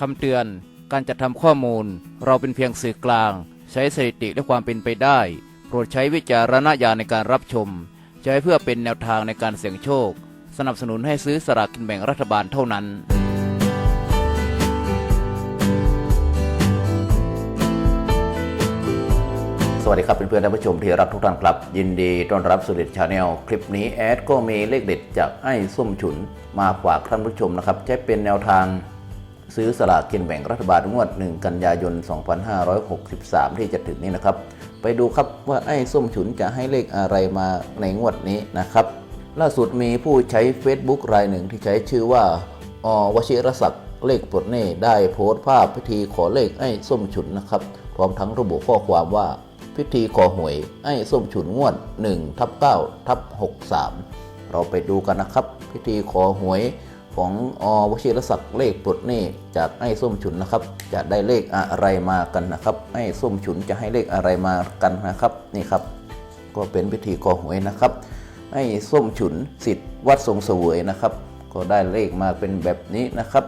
คำเตือน การจัดทำข้อมูล เราเป็นเพียงสื่อกลาง ใช้สถิติและความเป็นไปได้ โปรดใช้วิจารณญาณในการรับชม ใช้เพื่อเป็นแนวทางในการเสี่ยงโชค สนับสนุนให้ซื้อสลากกินแบ่งรัฐบาลเท่านั้นสวัสดีครับเพื่อนๆท่านผู้ชมที่รักทุกท่านครับ ยินดีต้อนรับสู่เด็ดชาแนลคลิปนี้แอดก็มีเลขเด็ดจากไอ้ส้มฉุนมาฝากท่านผู้ชมนะครับ ใช้เป็นแนวทาง ซื้อสลากกินแบ่งรัฐบาลงวด 1 กันยายน 2563 ที่จะถึงนี้นะครับ ไปดูครับว่าไอ้ส้มฉุนจะให้เลขอะไรมาในงวดนี้นะครับ ล่าสุดมีผู้ใช้ Facebook รายหนึ่งที่ใช้ชื่อว่าอวชิรศักดิ์เลขปลดหนี้ได้โพสต์ภาพพิธีขอเลขไอ้ส้มฉุนนะครับพร้อมทั้งระบุข้อความว่าพิธีขอหวยไอ้ส้มฉุนงวด1ทับ9ทับ63 เราไปดูกันนะครับ พิธีขอหวย ของอวชิรศักดิ์เลขปลดหนี้จากไอ้ส้มฉุนนะครับ จะได้เลขอะไรมากันนะครับ ไอ้ส้มฉุนจะให้เลขอะไรมากันนะครับนี่ครับ ก็เป็นพิธีขอหวยนะครับ ไอ้ส้มฉุนสิทธิ์วัดทรงเสวยนะครับ ก็ได้เลขมาเป็นแบบนี้นะครับ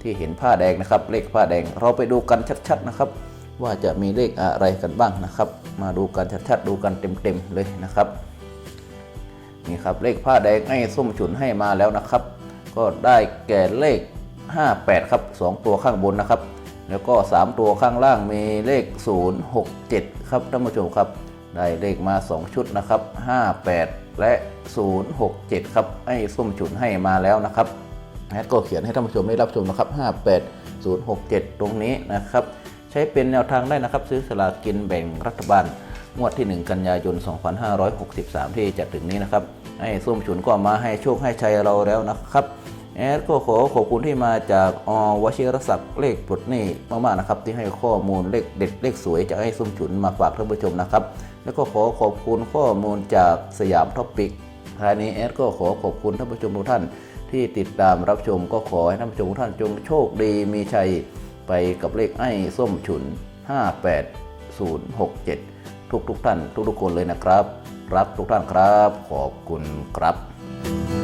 ที่เห็นผ้าแดงนะครับ เลขผ้าแดงเราไปดูกันชัดๆนะครับ ว่าจะมีเลขอะไรกันบ้างนะครับ มาดูกันชัดๆดูกันเต็มๆเลยนะครับนี่ครับเลขผ้าแดงไอ้ส้มฉุนให้มาแล้วนะครับ ก็ได้แก่เลข 58 ครับ 2 ตัวข้างบนนะครับ แล้วก็ 3 ตัวข้างล่างมีเลข 067 ครับท่านผู้ชมครับ ได้เลขมา 2 ชุดนะครับ 58 และ 067 ครับไอ้ส้มฉุนให้มาแล้วนะครับแอดก็เขียนให้ท่านผู้ชมได้รับชมนะครับ 58 067 ตรงนี้นะครับ ใช้เป็นแนวทางได้นะครับ ซื้อสลากกินแบ่งรัฐบาล งวดที่ 1 กันยายน 2563 ที่จะถึงนี้นะครับไอ้ส้มฉุนก็มาให้โชคให้ชัยเราแล้วนะครับแอดก็ขอขอบคุณที่มาจากอวชิรศักดิ์เลขปลดนี้มากๆนะครับ ที่ให้ข้อมูลเลขเด็ดเลขสวยจากไอ้ส้มฉุนมาฝากท่านผู้ชมนะครับ แล้วก็ขอขอบคุณข้อมูลจากสยามท็อปปิกท้ายนี้แอดก็ขอขอบคุณท่านผู้ชมทุกท่าน ที่ติดตามรับชมก็ขอให้ท่านผู้ชมทุกท่านจงโชคดีมีชัยไปกับเลขไอ้ส้มฉุน 58067 ทุกๆทท่านทุกๆคนเลยนะครับ รักทุกท่านครับ ขอบคุณครับ